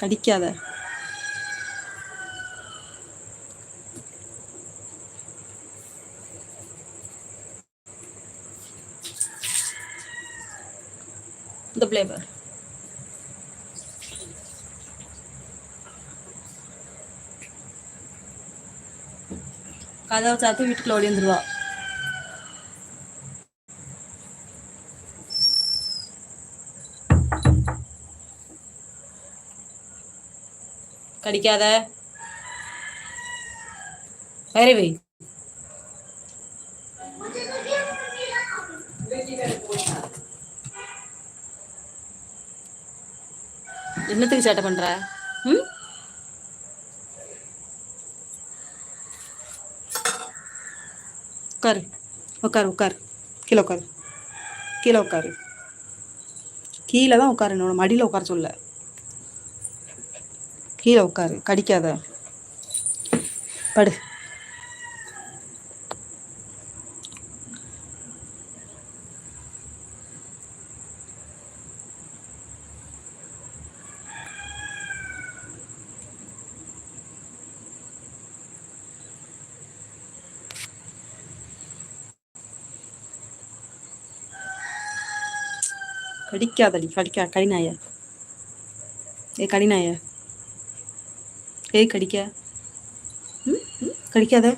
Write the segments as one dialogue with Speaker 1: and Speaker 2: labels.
Speaker 1: கடிக்காத. இந்த பிளேவர் கதவை சாத்து வீட்டுக்குள்ள ஓடி வந்துருவா கடிக்காத. பைரவி என்னத்துக்கு சேட்டை பண்ற? ம்? உட்காரு உட்காரு உட்காரு கீழே உட்காரு கீழே உட்காரு கீழே தான் உட்காரு என்னோட மடியில் உட்கார சொல்ல. கீழே உட்காரு. கடிக்காத. படு. கடிக்காதடி. கடிக்கா. கடிநாய ஏ கடிநாய ஏய் கடிக்க. ம்? கடிக்காத.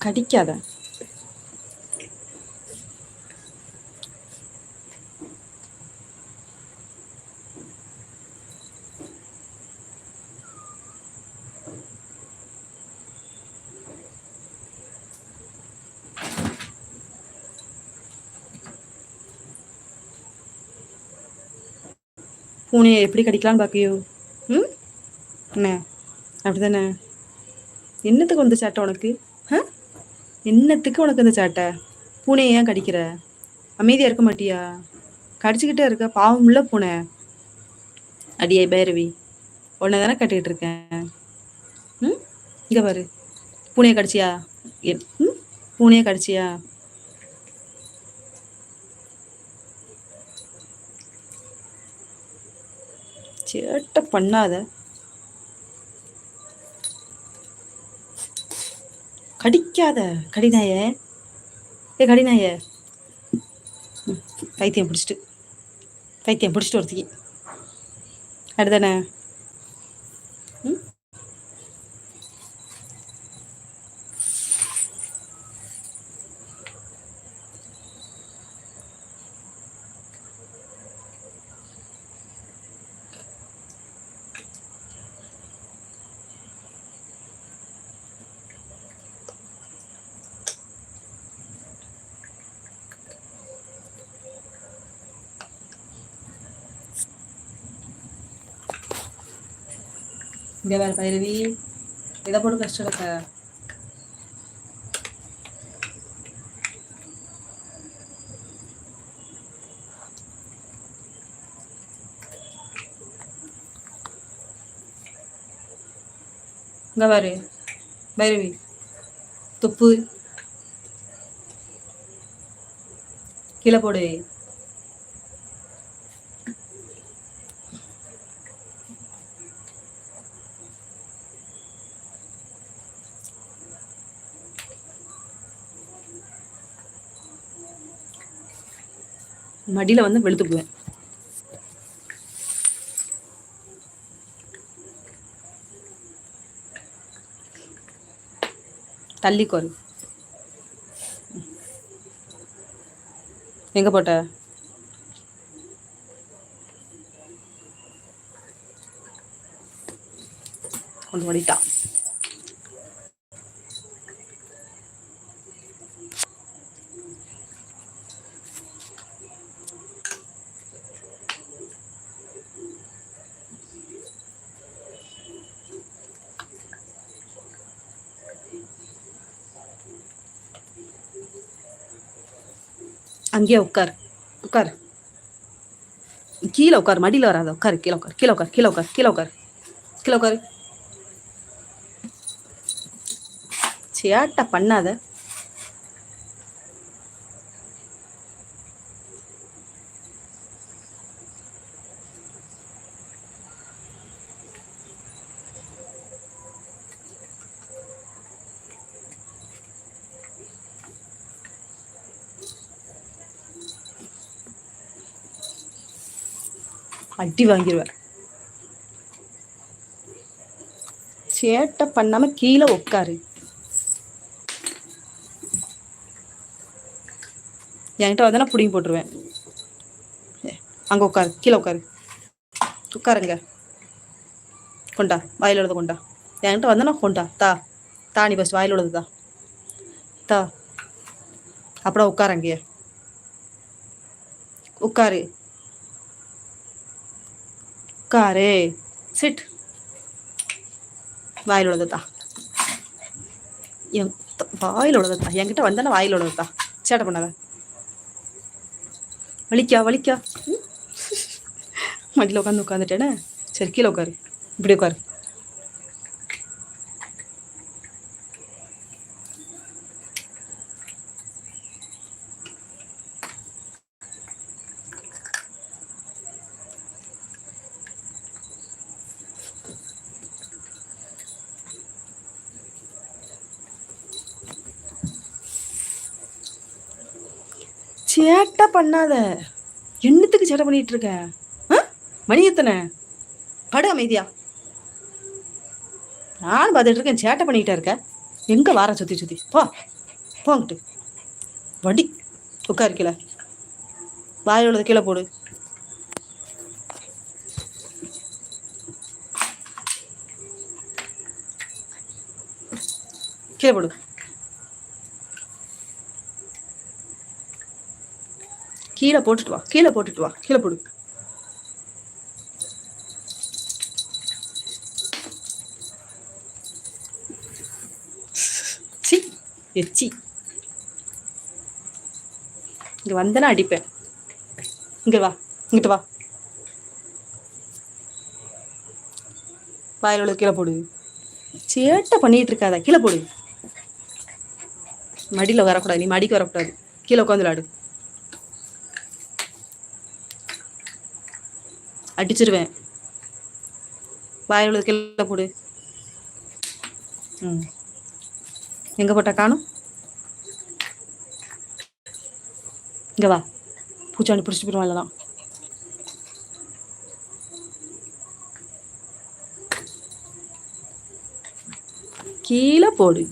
Speaker 1: கடிக்காத. பூனையை எப்படி கடிக்கலான்னு பார்க்கியோ ம்? என்ன? அப்படிதானே? என்னத்துக்கு வந்து சேட்டை உனக்கு? என்னத்துக்கு உனக்கு இந்த சேட்டை? பூனையை ஏன் கடிக்கிற? அமைதியாக இருக்க மாட்டியா? கடிச்சுக்கிட்டே இருக்க பாவம் உள்ள பூனை. அடியே பைரவி உன்னை தானே கட்டிக்கிட்டு இருக்கேன். ம்? இங்கே பாரு. பூனையை கடிச்சியா? என் ம்? பூனையை கடிச்சியா? சேட்டை பண்ணாத. கடிக்காத கடிநாய ஏ கடிநாய பைத்தியம் பிடிச்சிட்டு. பைத்தியம் பிடிச்சிட்டு ஒருத்திக்கு. அடுத்தானே இங்கே வேறு பைரவி இதை போட்டு கஷ்டப்பட்ட இங்கே பாரு பைரவி. துப்பு. கீழே போடு. மடியில் வந்து வெளுத்துக்குவேன். தள்ளிக்கோரு எங்கே போட்ட? கொண்டு ஓடிட்டான் அங்கேயே உட்கார். உட்கார். கீழே உட்கார். மடியில் வராத. உட்கார். கீழே உட்கார். கீழே உட்கார். கீழே உட்கார். கீழே உட்கார். கீழே உட்கார். சேட்டை பண்ணாத. அடி வாங்கிடுவேன் சேட்டை பண்ணாம கீழே உட்காரு. என்கிட்ட வந்தா பிடிங்கி போட்டுருவேன். அங்க உட்காரு கீழே உட்காரு. உட்காருங்க. கொண்டா வாயில் உள்ளது கொண்டா. என்கிட்ட வந்தனா கொண்டா தா. தா நீ ஃபஸ்ட் வாயில் உள்ளது தா. தா. அப்புறம் உட்காரு உட்காரு. உட்காரு. சிட் வாயில் உள்ளதுதா என் வாயில் உள்ளதுதா என்கிட்ட வந்தானே வாயில் உள்ளதுதா சேட்டை பண்ணாத. வலிக்கா வலிக்கா. மடியில் உட்காந்து உட்காந்துட்டேனே சரி கீழே உட்காரு. இப்படி உட்காரு சேட்டை பண்ணாத. என்னத்துக்கு சேட்டை பண்ணிட்டு இருக்க? மணி எத்தனை? படு அமைதியா. நானும் பார்த்துட்டு இருக்கேன். சேட்டை பண்ணிக்கிட்டே இருக்க? எங்க வார சுத்தி சுத்தி? போ. போங்கிட்டு. வடி. உட்கார் கீழே வாயில் உள்ளது கீழே போடு. கீழே போடு. கீழே போட்டுட்டு வா கீழே போட்டுட்டு வா கீழே போடு. சி எச்சி இங்க வந்தனா அடிப்பேன். இங்க வா இங்கிட்டு வா. வாயில் உள்ள கீழே போடு. சேட்டை பண்ணிட்டு இருக்காத கீழே போடு. மடியில் வரக்கூடாது நீ மடிக்கு வரக்கூடாது. கீழே உட்காந்து விளாடு அடிச்சிருவேன். வாயில் உள்ளது கீழே போடு. ம். எங்கே போட்ட காணும்? இங்கே வா. பூச்சாண்டி பிடிச்சிட்டு போயிடுவான் இல்லைனா கீழே போடு.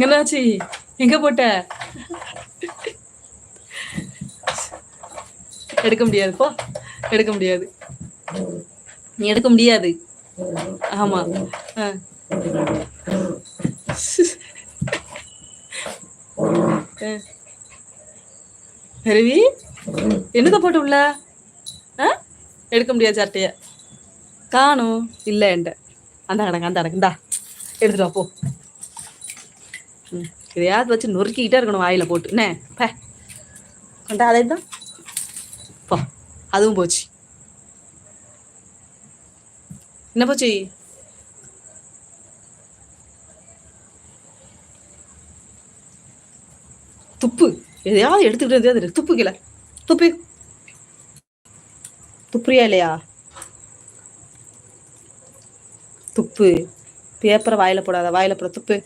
Speaker 1: எங்கனாச்சு எங்க போட்ட? எடுக்க முடியாது போ. எடுக்க முடியாது. நீ எடுக்க முடியாது. ஆமா. ரவி என்னத போட்டு உள்ள? எடுக்க முடியாது சட்டைய. காணும். இல்லை என்கிட்ட அந்த கடங்க அந்த கடங்க இந்தா எடுத்துட்டு வா போ. ம் இதையாவது வச்சு நொறுக்கிக்கிட்டே இருக்கணும் வாயில் போட்டு. என்ன? பே. கொண்டா தான் போ அதுவும் போச்சு. என்ன போச்சு? துப்பு. எதையாவது எடுத்துக்கிட்டு எதையாவது துப்பு கீழே. துப்பு. துப்புறியா இல்லையா? துப்பு. பேப்பரை வாயில போடாத வாயில போட துப்பு.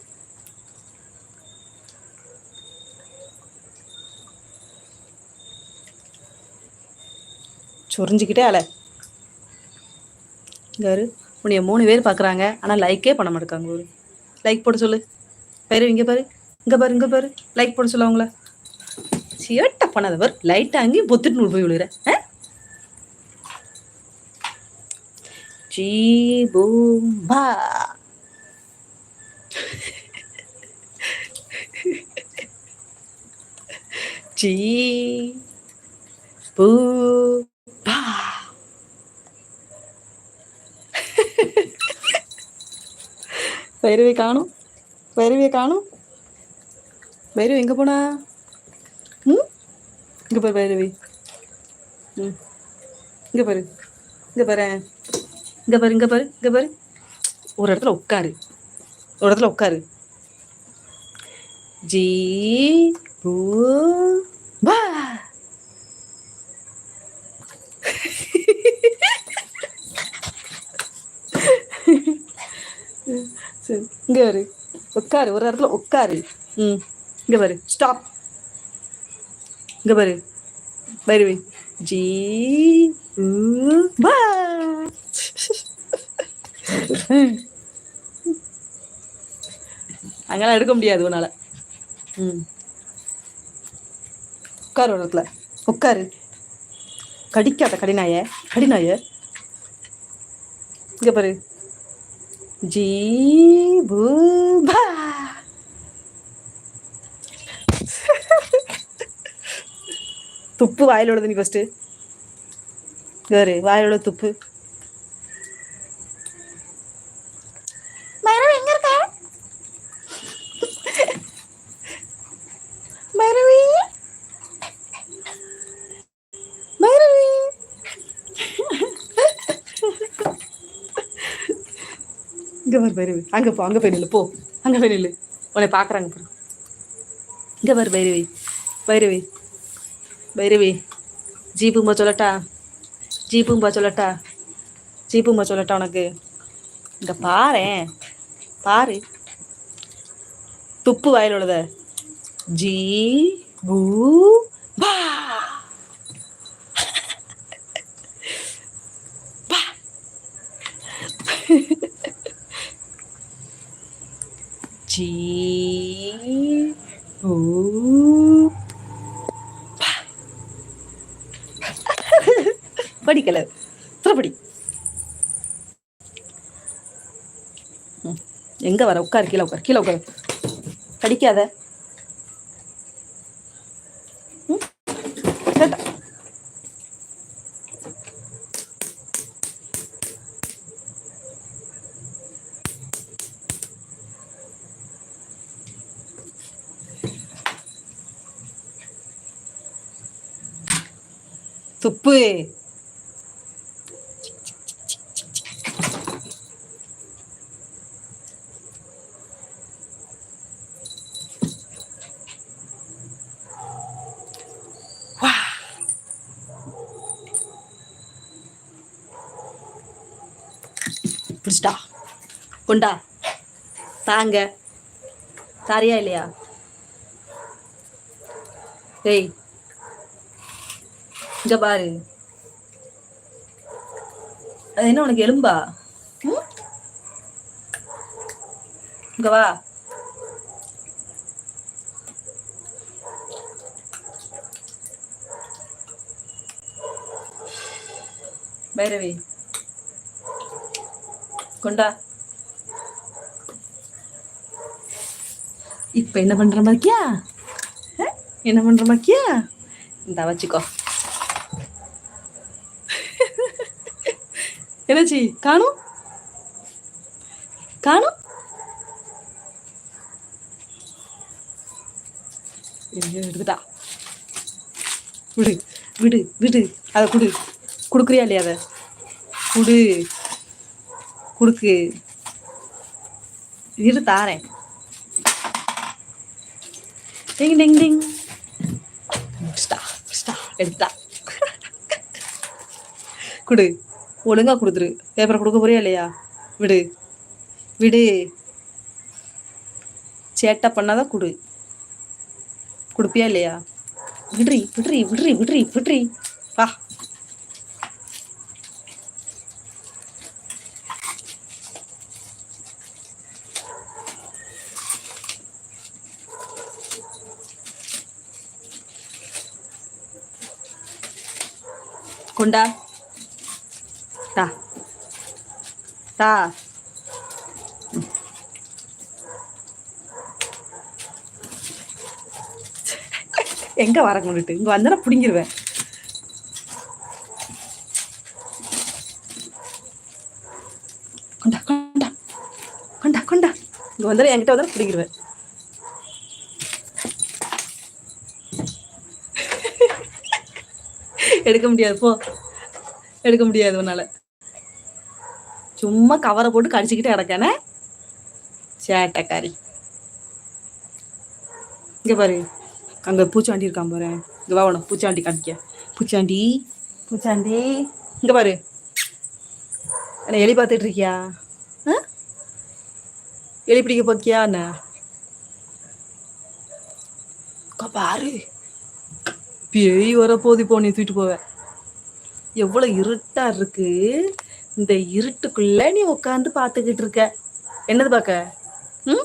Speaker 1: சொரிஞ்சுக்கிட்டே அலை. இங்கே உன்னைய மூணு பேர் பார்க்குறாங்க ஆனால் லைக்கே பண்ண மாட்டேக்காங்க ஒரு லைக் போட சொல்லு. பேரு இங்கே பாரு. இங்கே பாரு இங்கே பாரு. லைக் போட சொல்லு அவங்கள. சேட்டை பண்ணாதவர் லைட்டாக அங்கேயும் பொத்துட்டு நூல் போய் விழுகிற. ஜீ பூம் பா. ஜீ பூ. பா பைரவி காணும் பைரவியை காணும் பைரவி எங்கே போனா ம் இங்கே பாரு பைரவி ம் இங்கே பாரு இங்கே பாரு இங்கே பாரு இங்கே பாரு இங்கே பாரு ஒரு இடத்துல உட்காரு ஒரு இடத்துல உட்காரு ஜி பூ பா சரி இங்கே வரு. உட்காரு ஒரு இடத்துல உட்காரு ம் இங்கே பாரு ஸ்டாப் இங்கே பாரு வருவி ஜி அங்கெல்லாம் எடுக்க முடியாது உன்னால. ம். உட்காரு ஒரு இடத்துல. உட்காரு கடிக்காத கடினாய கடினாய இங்கே பாரு. ஜீபுபா. துப்பு வாயிலோட நீ ஃபஸ்ட்டு வேறு வாயிலோட துப்பு பைரவி எங்க இருக்க பைரவி பைரவி இங்கே வரு பைரவி அங்கே போ அங்கே போய் நில்லு போ. அங்கே போய் நில்லு. உன்னை பார்க்குறாங்க பாரு. இங்கே வரு பைரவி. பைரவி. பைரவி. ஜீப்பும்பா சொல்லட்டா. ஜீப்பும்பா சொல்லட்டா. ஜீப்பும்பா சொல்லட்டா உனக்கு. இங்கே பாரு. பாரு. துப்பு வாயில் உள்ளத ஜீ பூ பா ஜீ பூ. படிக்கல. திருப்படி எங்க வர? உட்கார் கீழே உட்கார் கீழே உட்கார். படிக்காத. துப்பு பிடிச்சிட்டா? கொண்டா. தாங்க. தாரியா இல்லையா? டேய் இங்க பாரு. அது என்ன உனக்கு எலும்பா? இங்க வா. பைரவி. கொண்டா. இப்ப என்ன பண்ற மாதிரியா என்ன பண்ற மாதிரியா இந்த வச்சுக்கோ. என்னாச்சு காணும்? காணும்? எடுத்துட்டா. விடு விடு விடு. அதை குடு. கொடுக்குறியா இல்லையா அதை? குடு. கொடுக்கு. இரு தாரேன். டிங் டிங் டிங். எடுத்தா குடு. ஒழுங்கா கொடுத்துரு. பேப்பரை கொடுக்க போறியா இல்லையா? விடு. விடு. சேட்டை பண்ணாதான் கொடு. கொடுப்பியா இல்லையா? விடுறி விடுறி விடுறி விடுறி விடுறி. வா. கொண்டா. தா. தா. எங்க வர கொண்டுட்டு இங்க வந்தா பிடிங்கிருவேன். கொண்டா கொண்டா. கொண்டா கொண்டா. இங்க வந்தா என்கிட்ட வந்தா பிடிங்கிருவேன். எடுக்க முடியாது போ. எடுக்க முடியாது உன்னால. சும்மா கவரை போட்டு கடிச்சுக்கிட்டு கிடக்கானே. சேட்டைக்காரி இங்க பாரு. அங்க பூச்சாண்டி இருக்கான் பாரு. இங்க வா உனக்கு பூச்சாண்டி காமிக்க. பூச்சாண்டி. பூச்சாண்டி. இங்க பாரு. என்ன எலி பார்த்துட்டு இருக்கியா? எலி பிடிக்க போக்கியா என்ன? பாரு. பேய் வரப்போது இப்போ நீ தூக்கிட்டு போவ எவ்வளோ இருட்டா இருக்கு. இந்த இருட்டுக்குள்ள நீ உட்காந்து பார்த்துக்கிட்டு இருக்க. என்னது பார்க்க ம்?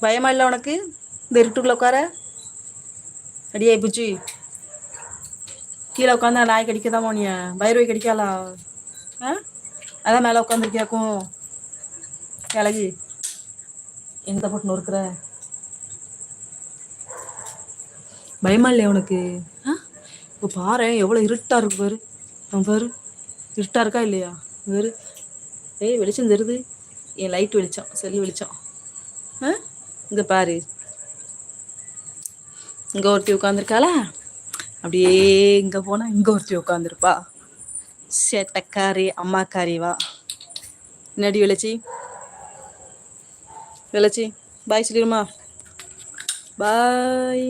Speaker 1: பயமா இல்லை உனக்கு? இந்த இருட்டுக்குள்ள உட்கார அடியே புச்சி கீழே உட்காந்தா நாய் கடிக்கதான் போனிய பைரவை கடிக்காளா? ஆ? அதான் மேலே உட்காந்துருக்கியாக்கும் கிளகி எந்த போட்டு நொறுக்குற பயமா இல்லையா உனக்கு? ஆ? இப்போ பாரு எவ்வளோ இருட்டா இருக்கு பாரு. அவன் பாரு. இருட்டா இருக்கா இல்லையா? பாரு ஏய் வெளிச்சம் தருது என் லைட் வெளிச்சம் செல்லு வெளிச்சம். ஆ? இங்கே பாரு. இங்கே ஒருத்தி உட்காந்துருக்காளா அப்படியே இங்கே போனால் இங்கே ஒருத்தி உட்காந்துருப்பா சேட்டக்காரி அம்மாக்காரி வா. என்னடி விளைச்சி? விளைச்சி பாய் சொல்லிடுமா. பாய்